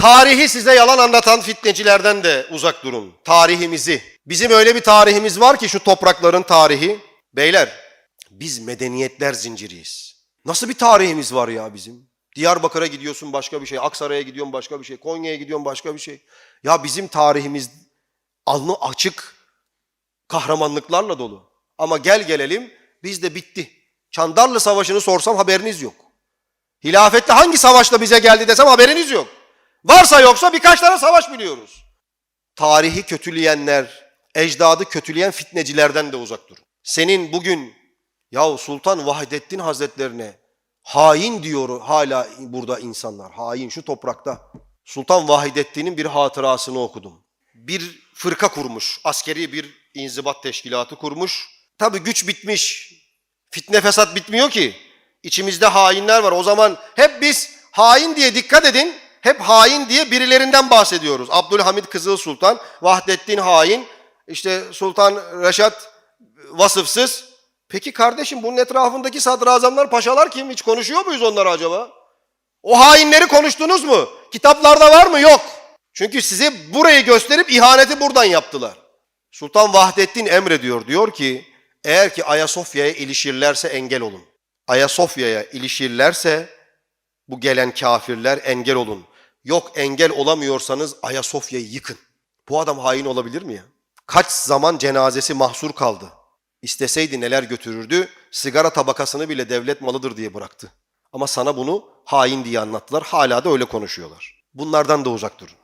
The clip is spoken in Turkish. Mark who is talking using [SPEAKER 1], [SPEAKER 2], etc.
[SPEAKER 1] Tarihi size yalan anlatan fitnecilerden de uzak durun. Tarihimizi. Bizim öyle bir tarihimiz var ki şu toprakların tarihi. Beyler biz medeniyetler zinciriyiz. Nasıl bir tarihimiz var ya bizim? Diyarbakır'a gidiyorsun başka bir şey, Aksaray'a gidiyorsun başka bir şey, Konya'ya gidiyorsun başka bir şey. Ya bizim tarihimiz alnı açık kahramanlıklarla dolu. Ama gel gelelim bizde bitti. Çandarlı Savaşı'nı sorsam haberiniz yok. Hilafette hangi savaşla bize geldi desem haberiniz yok. Varsa yoksa birkaç tane savaş biliyoruz. Tarihi kötüleyenler, ecdadı kötüleyen fitnecilerden de uzak durun. Senin bugün yahu Sultan Vahdettin Hazretlerine hain diyor hala burada insanlar. Hain şu toprakta. Sultan Vahidettin'in bir hatırasını okudum. Bir fırka kurmuş, askeri bir inzibat teşkilatı kurmuş. Tabi güç bitmiş, fitne fesat bitmiyor ki. İçimizde hainler var. O zaman hep biz hain diye dikkat edin. Hep hain diye birilerinden bahsediyoruz. Abdülhamid Kızıl Sultan, Vahdettin hain, işte Sultan Reşat vasıfsız. Peki kardeşim bunun etrafındaki sadrazamlar, paşalar kim? Hiç konuşuyor muyuz onları acaba? O hainleri konuştunuz mu? Kitaplarda var mı? Yok. Çünkü size burayı gösterip ihaneti buradan yaptılar. Sultan Vahdettin emrediyor. Diyor ki eğer ki Ayasofya'ya ilişirlerse engel olun. Ayasofya'ya ilişirlerse bu gelen kafirler engel olun. Yok engel olamıyorsanız Ayasofya'yı yıkın. Bu adam hain olabilir mi ya? Kaç zaman cenazesi mahsur kaldı. İsteseydi neler götürürdü? Sigara tabakasını bile devlet malıdır diye bıraktı. Ama sana bunu hain diye anlattılar. Hala da öyle konuşuyorlar. Bunlardan da uzak durun.